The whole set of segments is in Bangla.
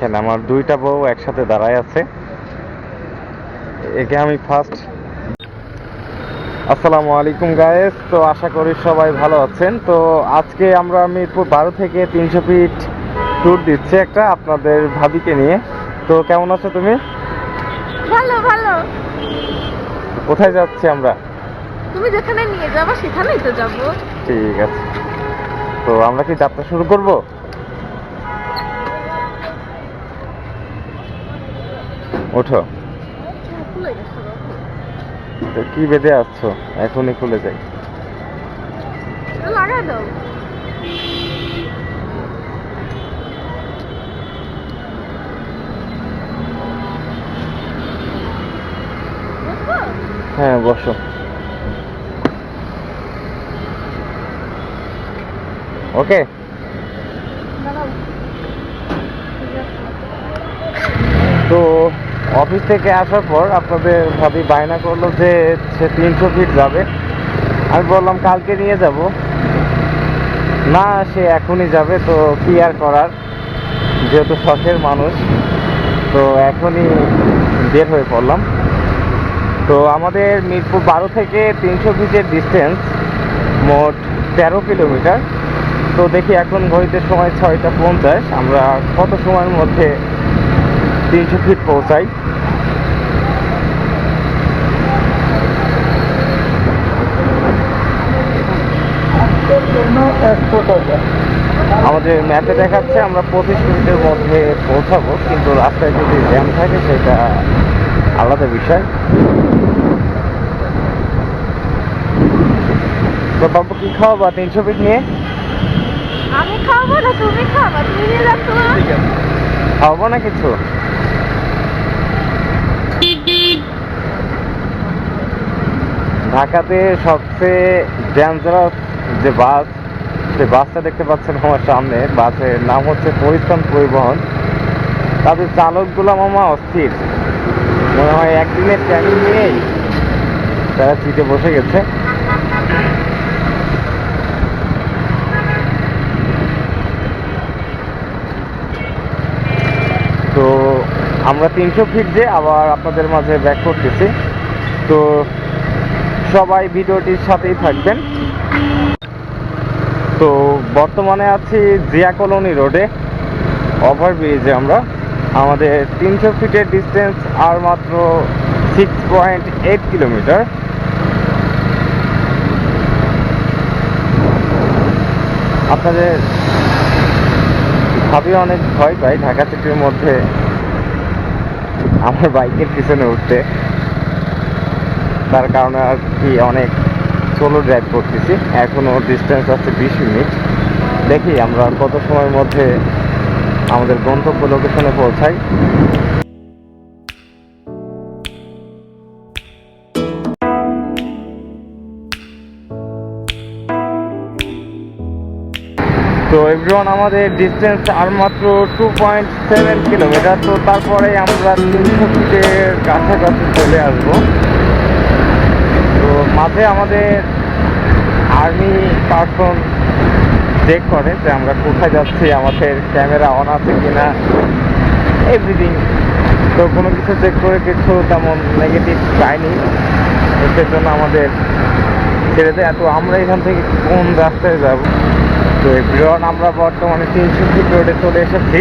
দেখেন আমার দুইটা বউ একসাথে দাঁড়ায় আছে। একে আমি ফার্স্ট আসসালামু আলাইকুম গায়েস তো আশা করি সবাই ভালো আছেন। তো আজকে আমরা মিরপুর বারো থেকে তিনশো ফিট ট্যুর দিচ্ছি একটা আপনাদের ভাবিকে নিয়ে। তো কেমন আছো তুমি? ভালো ভালো। কোথায় যাচ্ছি আমরা? তুমি যেখানে নিয়ে যাব সেখানেই তো যাব। ঠিক আছে। তো আমরা কি যাত্রা শুরু করব? ওঠো। কি বেঁধে আসছো এখনই খুলে যাই। হ্যাঁ বসো। ওকে। তো অফিস থেকে আসার পর আপনাদের ভাবি বায়না করল যে সে তিনশো ফিট যাবে। আমি বললাম, কালকে নিয়ে যাব। না, সে এখনই যাবে, তো কি আর করার? যেহেতু শখের মানুষ, তো এখনই বের হয়ে পড়লাম। তো আমাদের মিরপুর বারো থেকে তিনশো ফিটের ডিস্টেন্স মোট তেরো কিলোমিটার। তো দেখি এখন ঘড়িতে সময় ছয়টা পঞ্চাশ, আমরা কত সময়ের মধ্যে তিনশো ফিট পৌঁছাই? আমাদের ম্যাপে দেখাচ্ছে আমরা পঁচিশ মিনিটের মধ্যে পৌঁছাবো কিন্তু রাস্তায় যদি জ্যাম থাকে সেটা আলাদা বিষয়। তো বাবু কি খাওয়াবা তিনশো ফিট নিয়ে? আমি খাব না তুমি খাবা তুমি নিয়ে যাচ্ছ খাওয়াবো না কিছু? ঢাকাতে সবচেয়ে ডেঞ্জারাস যে বাস সে বাসটা দেখতে পাচ্ছেন আমার সামনে, বাসের নাম হচ্ছে পরিস্থান পরিবহন। তাদের চালকগুলো মামা অস্থির। মনে হয় একদিনের ট্রেনিং নিয়েই তারা সিটে বসে গেছে। তো আমরা তিনশো ফিট যে আবার আপনাদের মাঝে ব্যাক করতেছি। তো সবাই ভিডিওটির সাথেই থাকবেন। তো বর্তমানে আছি জিয়া কলোনি রোডে ওভারব্রিজে আমরা। আমাদের তিনশো ফিটের ডিস্টেন্স আর মাত্র সিক্স পয়েন্ট এইট কিলোমিটার আপনাদের ভাবি অনেক ভয় পাই ঢাকা সিটির মধ্যে আমার বাইকের পিছনে উঠতে। তার কারণে আর কি অনেক সোলো ড্রাইভ করতেছি। এখনও ডিস্টেন্স আছে বিশ মিনিট। দেখি আমরা কত সময়ের মধ্যে আমাদের গন্তব্য লোকেশনে পৌঁছাই। তো এভরিওয়ান আমাদের ডিস্টেন্স আর মাত্র টু পয়েন্ট সেভেন কিলোমিটার তো তারপরে আমরা তিনশো ফিটের কাছাকাছি চলে আসব। মাঝে আমাদের আর্মি পার্সন চেক করে যে আমরা কোথায় যাচ্ছি, আমাদের ক্যামেরা অন আছে কিনা এভরিথিং তো কোনো কিছু চেক করে কিছু তেমন নেগেটিভ পাইনি। তো সেজন্য আমাদের ছেড়ে দেয়। তো আমরা এখান থেকে কোন রাস্তায় যাব? তো এভরিওয়ান আমরা বর্তমানে তিনশো রোডে চলে এসেছি।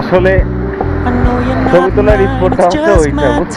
আসলে I know you're ছবি তোলার it's হচ্ছে ওইটা, বুঝছ?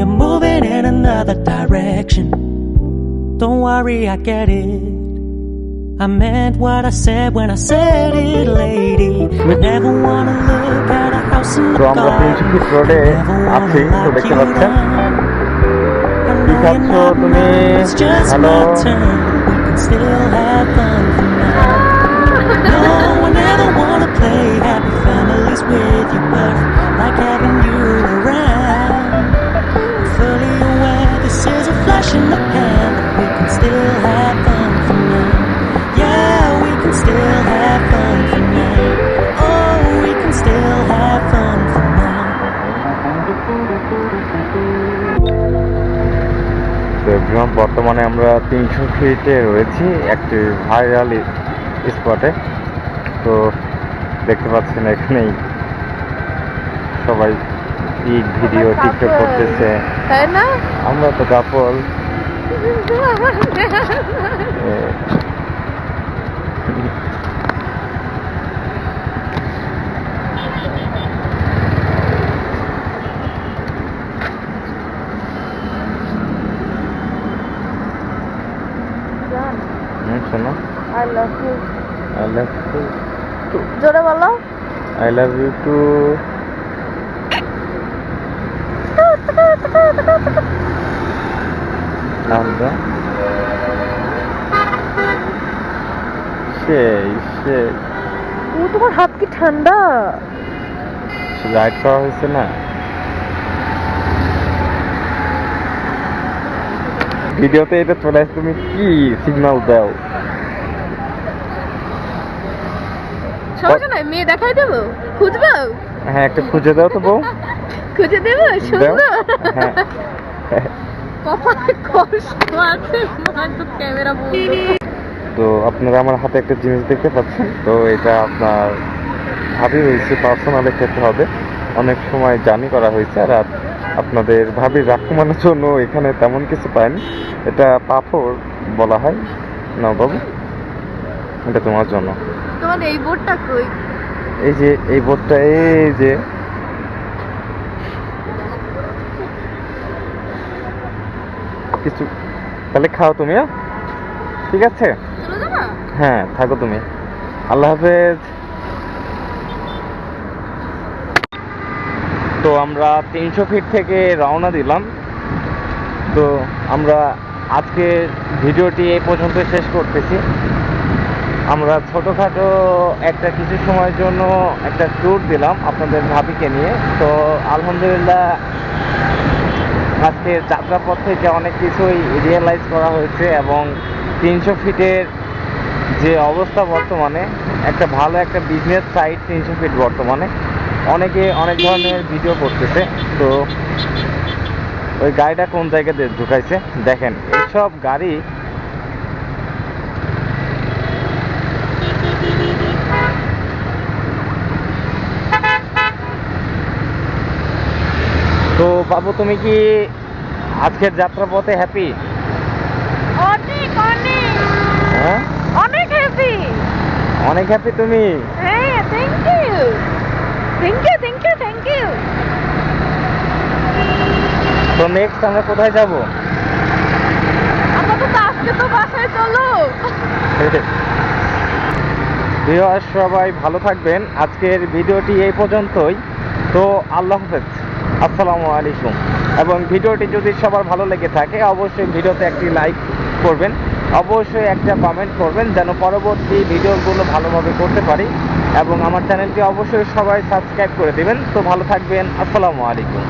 you're moving in another direction, don't worry, I get it. I meant what I said when I said it, lady. I never wanna look at a house in the তো আমরা তিনশো ফিট রোডে আছি তো দেখতে পাচ্ছেন কি খাচ্ছ তুমি হ্যালো তো বর্তমানে আমরা তিনশো ফিটে রয়েছি একটি ভাইরাল স্পটে তো দেখতে পাচ্ছেন এখানেই সবাই ইট ভিডিও টিকটক করতেছে। তাই না? আমরা তো কাপল শোনো I love you I love you জোরে বলো আই লাভ ইউ টু নামটা সেই সেই ও তোমার হাত কি ঠান্ডা? রাইড করা হয়েছে না ভিডিওতে এটা চলে আসে তুমি কি সিগন্যাল দাও? সমস্যা নাই মেয়ে দেখাই দেবো? খুঁজবো? হ্যাঁ একটা খুঁজে দাও তো বউ। খুঁজে দেবো? সুন্দর হ্যাঁ। কপালে কষ্ট আছে মা তো ক্যামেরা বন্ধ। তো আপনারা আমার হাতে একটা জিনিস দেখতে পাচ্ছেন। তো এটা আপনার ভাবি হয়েছে পার্সোনালে খেতে হবে। অনেক সময় জানি করা হয়েছে আর আপ- আপনাদের ভাবি রাগ কমানোর জন্য এখানে তেমন কিছু পাইনি। এটা পাথর বলা হয়। না বাবু এটা তোমার জন্য। তোমার এই বোর্ডটা কই? এই যে এই বোর্ডটা এই যে। কিছু তাহলে খাও তুমি হ্যাঁ? ঠিক আছে? হ্যাঁ থাকো তুমি। আল্লাহ হাফেজ। তো আমরা তিনশো ফিট থেকে রওনা দিলাম। তো আমরা আজকে ভিডিওটি এই পর্যন্ত শেষ করতেছি। আমরা ছোটোখাটো একটা কিছু সময়ের জন্য একটা ট্যুর দিলাম আপনাদের ভাবিকে নিয়ে। তো আলহামদুলিল্লাহ আজকে যাত্রাপথ থেকে অনেক কিছুই রিয়েলাইজ করা হয়েছে এবং তিনশো ফিটের যে অবস্থা বর্তমানে, একটা ভালো একটা বিজনেস সাইট তিনশো ফিট বর্তমানে। অনেকে অনেক ধরনের ভিডিও করতেছে। তো ওই গাড়িটা কোন জায়গাতে ঢুকাইছে? দেখেন এইসব গাড়ি তো বাবু তুমি কি আজকের যাত্রাপথে হ্যাপি অনেক অনেক। হ্যাঁ? অনেক হ্যাপি অনেক হ্যাপি তুমি? হ্যাঁ thank you thank you thank you thank you তো নেক্সট আমরা কোথায় যাব? আপাতত আজকে তো বাসায় চলো। ভিউয়ার সবাই ভালো থাকবেন। আজকের ভিডিওটি এই পর্যন্তই। তো আল্লাহ হাফেজ। আসসালামু আলাইকুম। এবং ভিডিওটি যদি সবার ভালো লেগে থাকে, অবশ্যই ভিডিওতে একটি লাইক করবেন, অবশ্যই একটা কমেন্ট করবেন, যেন পরবর্তী ভিডিওগুলো ভালোভাবে করতে পারি। এবং আমার চ্যানেলটি অবশ্যই সবাই সাবস্ক্রাইব করে দেবেন। তো ভালো থাকবেন। আসসালামু আলাইকুম।